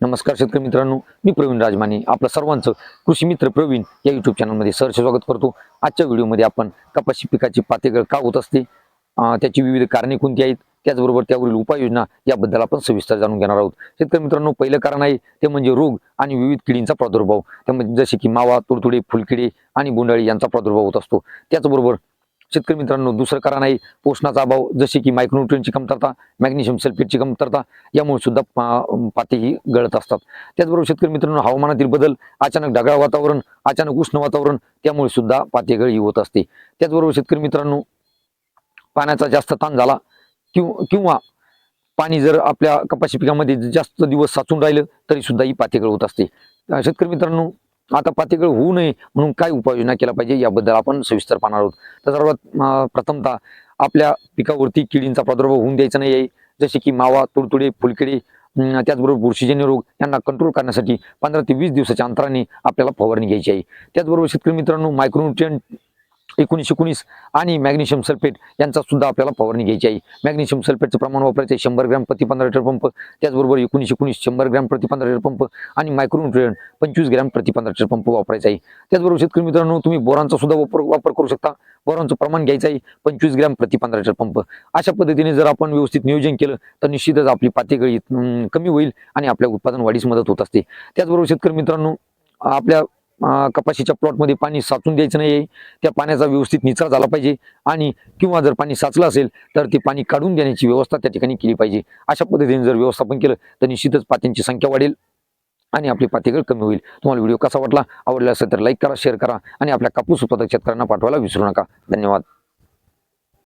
नमस्कार शेतकरी मित्रांनो मी प्रवीण राजमाने आपलं सर्वांचं कृषी मित्र प्रवीण या युट्यूब चॅनलमध्ये सहर्ष स्वागत करतो. आजच्या व्हिडिओमध्ये आपण कपाशी पिकाची पातेगळ का होत असते त्याची विविध कारणे कोणती आहेत त्याचबरोबर त्यावरील उपाययोजना याबद्दल आपण सविस्तर जाणून घेणार आहोत. शेतकरी मित्रांनो पहिलं कारण आहे ते म्हणजे रोग आणि विविध किडींचा प्रादुर्भाव. त्यामध्ये जसे की मावा तुडतुडे फुलकिडे आणि बोंडाळी यांचा प्रादुर्भाव होत असतो. त्याचबरोबर शेतकरी मित्रांनो दुसरं कारण आहे पोषणाचा अभाव जसे की मायक्रोन्युट्रियनची कमतरता मॅग्नेशियम सल्फेटची कमतरता यामुळे सुद्धा पा- पाते ही गळत असतात. त्याचबरोबर शेतकरी मित्रांनो हवामानातील बदल अचानक ढगाळ वातावरण अचानक उष्ण वातावरण त्यामुळे सुद्धा पाते गळी होत असते. त्याचबरोबर शेतकरी मित्रांनो पाण्याचा जास्त ताण झाला किंवा पाणी जर आपल्या कपाशी पिकामध्ये जास्त दिवस साचून राहिलं तरी सुद्धा ही पातेगळ होत असते. शेतकरी मित्रांनो आता पातळीकडे होऊ नये म्हणून काय उपाययोजना केला पाहिजे याबद्दल आपण सविस्तर पाहणार आहोत. तर सर्वात प्रथमतः आपल्या पिकावरती किडींचा प्रादुर्भाव होऊन द्यायचा नाही आहे. जसे की मावा तुडतुडे फुलकिडे त्याचबरोबर बुरशीजन्य रोग यांना कंट्रोल करण्यासाठी पंधरा ते वीस दिवसाच्या अंतराने आपल्याला फवारणी घ्यायची आहे. त्याचबरोबर शेतकरी मित्रांनो मायक्रोन्युट्रियन एकोणीस एकोणीस आणि मॅग्नेशियम सल्फेट यांचा सुद्धा आपल्याला फवारणी घ्यायची आहे. मॅग्नेशियम सल्फेटचं प्रमाण वापरायचं आहे शंभर ग्रॅम प्रति पंधरा लिटर पंप त्याचबरोबर एकोणीस एकोणीस शंभर ग्रॅम प्रति पंधरा लिटर पंप आणि मायक्रोन्युट्रियन पंचवीस ग्रॅम प्रति पंधरा लिटर पंप वापरायचा आहे. त्याचबरोबर शेतकरी मित्रांनो तुम्ही बोरांचा सुद्धा वापर वापर करू शकता. बोरांचं प्रमाण घ्यायचं आहे पंचवीस ग्रॅम प्रति पंधरा लिटर पंप अशा पद्धतीने जर आपण व्यवस्थित नियोजन केलं तर निश्चितच आपली पातळी कमी होईल आणि आपल्या उत्पादन वाढीस मदत होत असते. त्याचबरोबर शेतकरी मित्रांनो आपल्या कपाशीच्या प्लॉटमध्ये पाणी साचून द्यायचं नाही आहे. त्या पाण्याचा व्यवस्थित निचरा झाला पाहिजे आणि किंवा जर पाणी साचलं असेल तर ते पाणी काढून देण्याची व्यवस्था त्या ठिकाणी केली पाहिजे. अशा पद्धतीने जर व्यवस्थापन केलं तर निश्चितच पात्यांची संख्या वाढेल आणि आपली पातेगळ कमी होईल. तुम्हाला व्हिडिओ कसा वाटला आवडला असेल तर लाईक करा शेअर करा आणि आपल्या कापूस उत्पादक शेतकऱ्यांना पाठवायला विसरू नका. धन्यवाद.